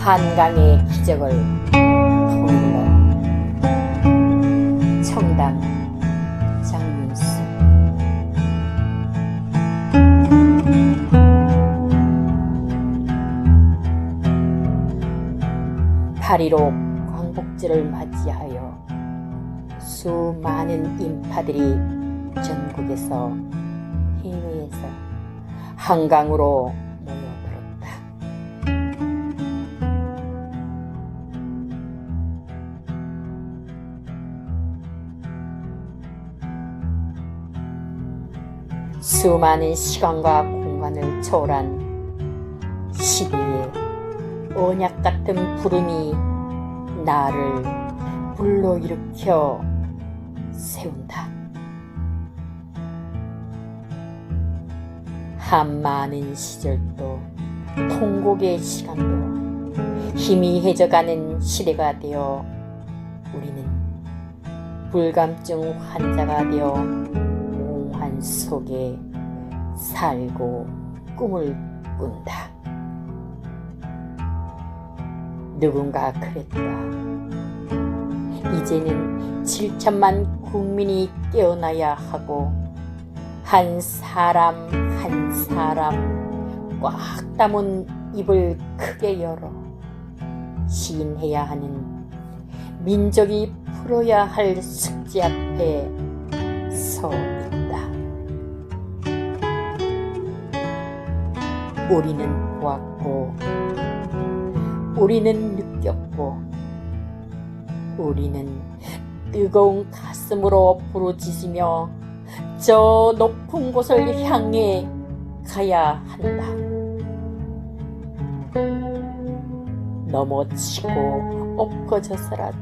한강의 기적을 통일로 청당 장윤수. 파리로 광복절을 맞이하여 수많은 인파들이 전국에서 해외에서 한강으로 수많은 시간과 공간을 초월한 시대의 언약 같은 부름이 나를 불러일으켜 세운다. 한 많은 시절도 통곡의 시간도 희미해져가는 시대가 되어 우리는 불감증 환자가 되어 속에 살고 꿈을 꾼다. 누군가 그랬다. 이제는 7천만 국민이 깨어나야 하고 한 사람 한 사람 꽉 담은 입을 크게 열어 시인해야 하는 민족이 풀어야 할 숙제 앞에 서 우리는 보았고 우리는 느꼈고 우리는 뜨거운 가슴으로 부르짖으며 저 높은 곳을 향해 가야 한다. 넘어지고 엎어져서라도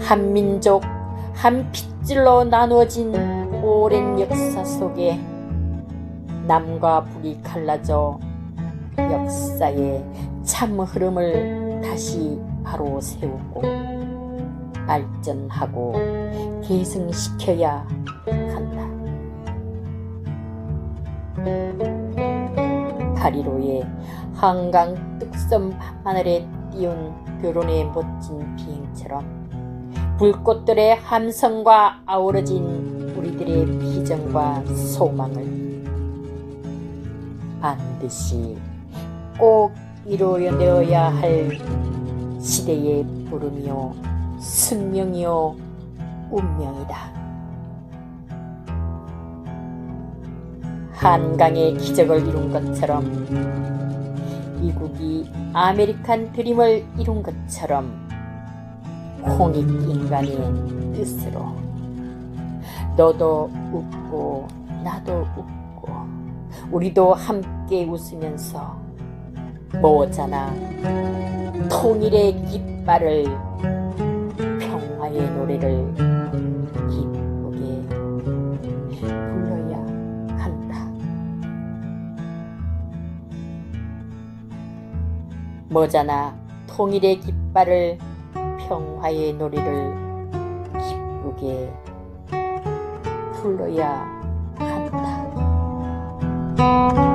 한 민족 한 핏줄로 나누어진 오랜 역사 속에 남과 북이 갈라져 역사의 참 흐름을 다시 바로 세우고 발전하고 계승시켜야 한다. 파리로의 한강 뚝섬 밤하늘에 띄운 결혼의 멋진 비행처럼 불꽃들의 함성과 아우러진 우리들의 비전과 소망을 반드시 꼭 이루어내어야 할 시대의 부름이요 숙명이요 운명이다. 한강의 기적을 이룬 것처럼 미국이 아메리칸 드림을 이룬 것처럼 홍익인간의 뜻으로 너도 웃고 나도 웃고 우리도 함께 웃으면서 모자나 통일의 깃발을 평화의 노래를 기쁘게 불러야 한다. 모자나 통일의 깃발을 평화의 노래를 기쁘게 불러야 한다. Thank you.